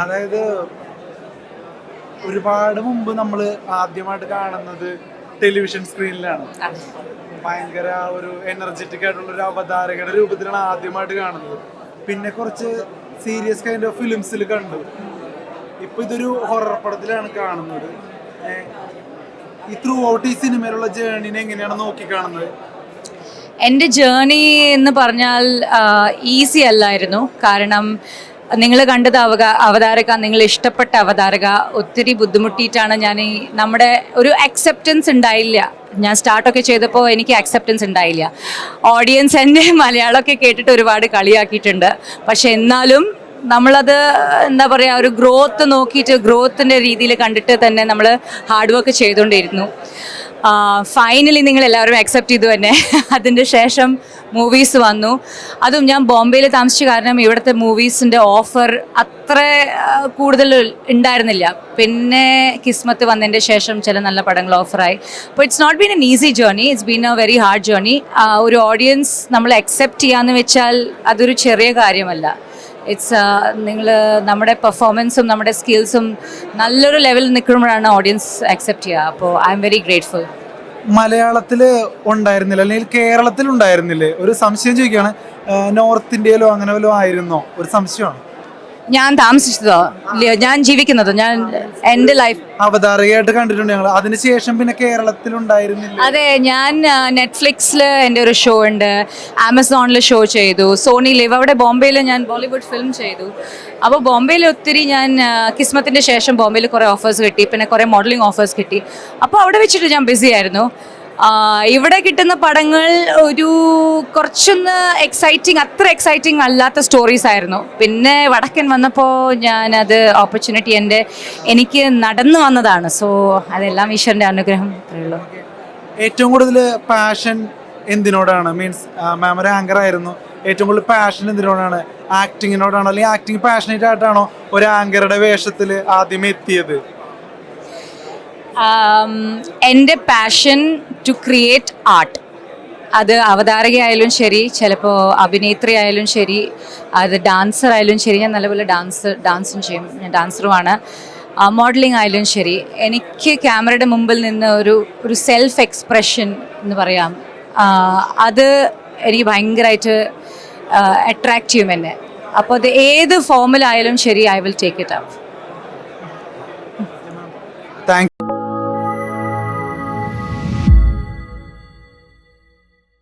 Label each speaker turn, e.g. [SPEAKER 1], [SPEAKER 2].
[SPEAKER 1] അതായത് ഒരുപാട് മുമ്പ് നമ്മൾ ആദ്യമായിട്ട് കാണുന്നത് ടെലിവിഷൻ സ്ക്രീനിലാണ്. ഭയങ്കര ഒരു എനർജറ്റിക് ആയിട്ടുള്ള ഒരു അവതാരകയുടെ രൂപത്തിലാണ് ആദ്യമായിട്ട് കാണുന്നത്. പിന്നെ കുറച്ച് സീരിയസ് കൈൻഡ് ഓഫ് ഫിലിംസിൽ കണ്ടു. ഇപ്പൊ ഇതൊരു ഹൊറർ പടത്തിലാണ് കാണുന്നത്. ഈ ത്രൂ ഔട്ട് ഈ സിനിമയിലുള്ള ജേണിനെ എങ്ങനെയാണ് നോക്കി കാണുന്നത്?
[SPEAKER 2] എന്റെ ജേണി എന്ന് പറഞ്ഞാൽ ഈസി അല്ലായിരുന്നു. കാരണം നിങ്ങൾ കണ്ടത് അവക അവതാരക നിങ്ങൾ ഇഷ്ടപ്പെട്ട അവതാരക ഒത്തിരി ബുദ്ധിമുട്ടിയിട്ടാണ് ഞാൻ ഈ നമ്മുടെ ഒരു അക്സെപ്റ്റൻസ് ഉണ്ടായില്ല. ഞാൻ സ്റ്റാർട്ടൊക്കെ ചെയ്തപ്പോൾ എനിക്ക് അക്സെപ്റ്റൻസ് ഉണ്ടായില്ല. ഓഡിയൻസ് എന്റെ മലയാളമൊക്കെ കേട്ടിട്ട് ഒരുപാട് കളിയാക്കിയിട്ടുണ്ട്. പക്ഷെ എന്നാലും നമ്മളത് എന്താ പറയുക ഒരു ഗ്രോത്ത് നോക്കിയിട്ട് ഗ്രോത്തിന്റെ രീതിയിൽ കണ്ടിട്ട് തന്നെ നമ്മൾ ഹാർഡ് വർക്ക് ചെയ്തുകൊണ്ടിരുന്നു. ഫൈനലി നിങ്ങൾ എല്ലാവരും അക്സെപ്റ്റ് ചെയ്തു തന്നെ അതിന്റെ ശേഷം മൂവീസ് വന്നു. അതും ഞാൻ ബോംബെയിൽ താമസിച്ച കാരണം ഇവിടുത്തെ മൂവീസിന്റെ ഓഫർ അത്ര കൂടുതൽ ഉണ്ടായിരുന്നില്ല. പിന്നെ കിസ്മത്ത് വന്നതിന്റെ ശേഷം ചില നല്ല പടങ്ങൾ ഓഫറായി അപ്പോൾ it's not been an easy journey it's been a very hard journey ഒരു ഓഡിയൻസ് നമ്മൾ അക്സെപ്റ്റ് ചെയ്യാന്ന് വെച്ചാൽ അതൊരു ചെറിയ കാര്യമല്ല. ഇറ്റ്സ് നിങ്ങൾ നമ്മുടെ പെർഫോമൻസും നമ്മുടെ സ്കിൽസും നല്ലൊരു ലെവലിൽ നിൽക്കുമ്പോഴാണ് ഓഡിയൻസ് അക്സെപ്റ്റ് ചെയ്യുക. അപ്പോൾ ഐ എം വെരി ഗ്രേറ്റ്ഫുൾ
[SPEAKER 1] മലയാളത്തിൽ ഉണ്ടായിരുന്നില്ല അല്ലെങ്കിൽ കേരളത്തിൽ ഉണ്ടായിരുന്നില്ലേ ഒരു സംശയം ചോദിക്കുകയാണ് നോർത്ത് ഇന്ത്യയിലോ അങ്ങനെ വല്ലതും ആയിരുന്നോ? ഒരു സംശയമാണ്.
[SPEAKER 2] ഞാൻ താമസിച്ചതോ? ഇല്ലയോ ഞാൻ ജീവിക്കുന്നതോ? ഞാൻ എന്റെ ലൈഫ്
[SPEAKER 1] അവതാരകയായിട്ട് കണ്ടിട്ടുണ്ട് ഞങ്ങൾ അതിനുശേഷം പിന്നെ കേരളത്തിൽ ഉണ്ടായിരുന്നില്ല
[SPEAKER 2] അതെ ഞാൻ നെറ്റ്ഫ്ലിക്സിൽ എന്റെ ഒരു ഷോ ഉണ്ട്. ആമസോണിൽ ഷോ ചെയ്തു. സോണി ലിവ് അവിടെ ബോംബെയിൽ ഞാൻ ബോളിവുഡ് ഫിലിം ചെയ്തു. അപ്പോൾ ബോംബെയിൽ ഒത്തിരി ഞാൻ കിസ്മത്തിന്റെ ശേഷം ബോംബെയിൽ കുറേ ഓഫേഴ്സ് കിട്ടി. പിന്നെ കുറേ മോഡലിംഗ് ഓഫേഴ്സ് കിട്ടി. അപ്പോൾ അവിടെ വെച്ചിട്ട് ഞാൻ ബിസി ആയിരുന്നു. ഇവിടെ കിട്ടുന്ന പടങ്ങൾ ഒരു കുറച്ചൊന്ന് എക്സൈറ്റിംഗ് അത്ര എക്സൈറ്റിംഗ് അല്ലാത്ത സ്റ്റോറീസ് ആയിരുന്നു. പിന്നെ വടക്കൻ വന്നപ്പോൾ ഞാൻ അത് ഓപ്പർച്യൂണിറ്റി എന്റെ എനിക്ക് നടന്നു വന്നതാണ്. സോ അതെല്ലാം ഈശ്വരന്റെ അനുഗ്രഹം. അത്രയുള്ളൂ
[SPEAKER 1] ഏറ്റവും കൂടുതൽ പാഷൻ എന്തിനോടാണ്? മീൻസ് മാം ഒരു ആങ്കർ ആയിരുന്നു. ഏറ്റവും കൂടുതൽ പാഷൻ എന്തിനോടാണ്? ആക്ടിങ്ങിനോടാണോ അല്ലെങ്കിൽ ആക്ടിങ് പാഷനേറ്റ് ആയിട്ടാണോ ഒരു ആങ്കറുടെ വേഷത്തിൽ ആദ്യമേ എത്തിയത്?
[SPEAKER 2] എന്റെ പാഷൻ ടു ക്രിയേറ്റ് ആർട്ട് അത് അവതാരകയായാലും ശരി ചിലപ്പോൾ അഭിനേത്രി ആയാലും ശരി അത് ഡാൻസർ ആയാലും ശരി ഞാൻ നല്ലപോലെ ഡാൻസ് ഡാൻസും ചെയ്യും ഞാൻ ഡാൻസറുമാണ്. മോഡലിംഗ് ആയാലും ശരി എനിക്ക് ക്യാമറയുടെ മുമ്പിൽ നിന്ന് ഒരു ഒരു സെൽഫ് എക്സ്പ്രഷൻ എന്ന് പറയാം. അത് എനിക്ക് ഭയങ്കരമായിട്ട് അട്രാക്റ്റ് ചെയ്യും എന്നെ. അപ്പോൾ അത് ഏത് ഫോമിലായാലും ശരി I will take it up
[SPEAKER 1] thank